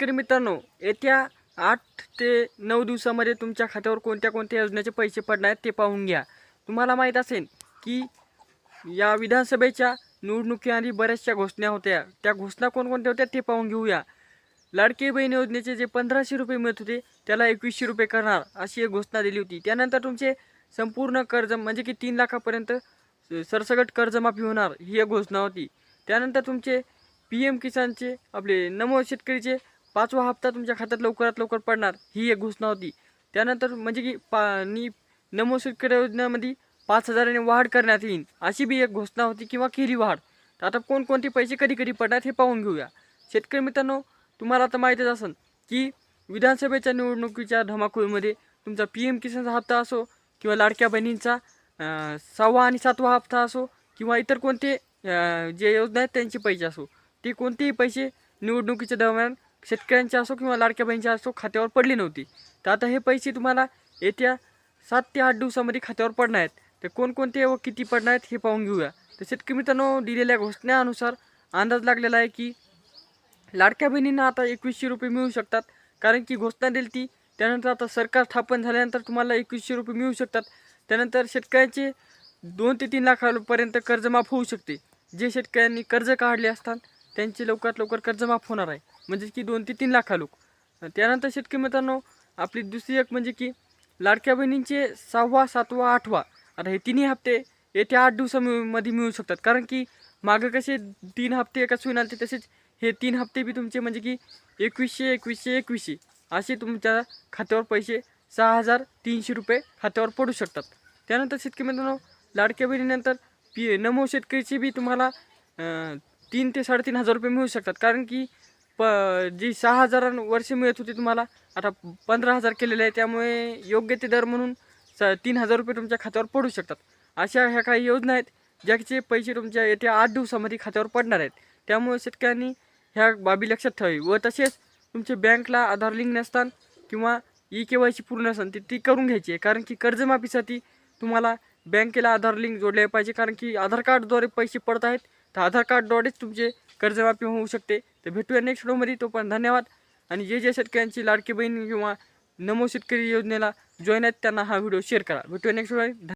शेतकरी मित्रांनो येत्या आठ ते नऊ दिवसामध्ये तुमच्या खात्यावर कोणत्या कोणत्या योजनेचे पैसे पडणार आहेत ते पाहून घ्या. तुम्हाला माहीत असेल की या विधानसभेच्या निवडणुकीआधी बऱ्याचशा घोषणा होत्या. त्या घोषणा कोणकोणत्या होत्या ते पाहून घेऊया. लाडकी बहीण योजनेचे जे पंधराशे रुपये मिळत होते त्याला एकवीसशे रुपये करणार अशी एक घोषणा दिली होती. त्यानंतर तुमचे संपूर्ण कर्ज म्हणजे की तीन लाखापर्यंत सरसकट कर्जमाफी होणार ही एक घोषणा होती. त्यानंतर तुमचे पी एम किसानचे आपले नमो शेतकरीचे पाचवा हप्ता तुमच्या खात्यात लवकरात लवकर पडणार ही एक घोषणा होती. त्यानंतर म्हणजे की पा नी नमो शेतकरी योजनेमध्ये पाच हजाराने वाढ करण्यात येईल अशी बी एक घोषणा होती किंवा केली वाढ. तर आता कोणकोणते पैसे कधी कधी पडणार हे पाहून घेऊया. शेतकरी मित्रांनो तुम्हाला आता माहीतच असेल की विधानसभेच्या निवडणुकीच्या धमाकूळमध्ये तुमचा पी एम किसानचा हप्ता असो किंवा लाडक्या बहिणींचा सहावा आणि सातवा हप्ता असो किंवा इतर कोणते जे योजना आहेत त्यांचे पैसे असो ते कोणतेही पैसे निवडणुकीच्या दरम्यान शेतकऱ्यांचे असो किंवा लाडक्या बहिणीच्या असो खात्यावर पडली नव्हती. तर आता हे पैसे तुम्हाला येत्या सात ते आठ दिवसामध्ये खात्यावर पडणार आहेत. तर कोणकोणते व किती पडणार आहेत हे पाहून घेऊया. तर शेतकरी मित्रांनो दिलेल्या घोषणेनुसार अंदाज लागलेला आहे की लाडक्या बहिणींना आता एकवीसशे रुपये मिळू शकतात. कारण की घोषणा दिली ती त्यानंतर आता सरकार स्थापन झाल्यानंतर तुम्हाला एकवीसशे रुपये मिळू शकतात. त्यानंतर शेतकऱ्यांचे दोन ते तीन लाखापर्यंत कर्ज माफ होऊ शकते. जे शेतकऱ्यांनी कर्ज काढले असतात त्यांचे लवकरात लवकर कर्ज माफ होणार आहे. म्हणजे की दोन ते तीन लाखा लोक त्यानंतर शेतकरी मित्रांनो आपली दुसरी एक म्हणजे की लाडक्या बहिणींचे सहावा सातवा आठवा आता हे तिन्ही हप्ते येत्या आठ दिवसामध्ये मिळू शकतात. कारण की मागं कसे तीन हप्ते एकाच होईन आले तसेच हे तीन हप्ते बी तुमचे म्हणजे की एकवीसशे एकवीसशे एकवीसशे असे तुमच्या खात्यावर पैसे सहा हजार तीनशे रुपये खात्यावर पडू शकतात. त्यानंतर शेतकरी मित्रांनो लाडक्या बहिणीनंतर पी नमो शेतकरीचे बी तुम्हाला तीन ते साडेतीन हजार रुपये मिळू शकतात. कारण की प जी सहा हजार वर्ष मिळत होती तुम्हाला आता पंधरा हजार केलेले आहे त्यामुळे योग्य ते दर म्हणून स तीन हजार रुपये तुमच्या खात्यावर पडू शकतात. अशा ह्या काही योजना आहेत ज्याचे पैसे तुमच्या येत्या आठ दिवसामध्ये खात्यावर पडणार आहेत. त्यामुळे शेतकऱ्यांनी ह्या बाबी लक्षात ठेवावी. व तसेच तुमचे बँकला आधार लिंक नसताना किंवा ई के वाय सी पूर्ण नसेल ती ती करून घ्यायची आहे. कारण की कर्जमाफीसाठी तुम्हाला बँकेला आधार लिंक जोडले पाहिजे. कारण की आधार कार्डद्वारे पैसे पडत आहेत तर आधार कार्डद्वारेच तुमचे कर्जमाफी होऊ शकते. तर भेटूया नेक्स्ट व्हिडिओमध्ये तो पण धन्यवाद. आणि जे जे शेतकऱ्यांची लाडकी बहीण किंवा नमो शेतकरी योजनेला जॉईन आहेत त्यांना हा व्हिडिओ शेअर करा. भेटूया नेक्स्ट व्हिडिओ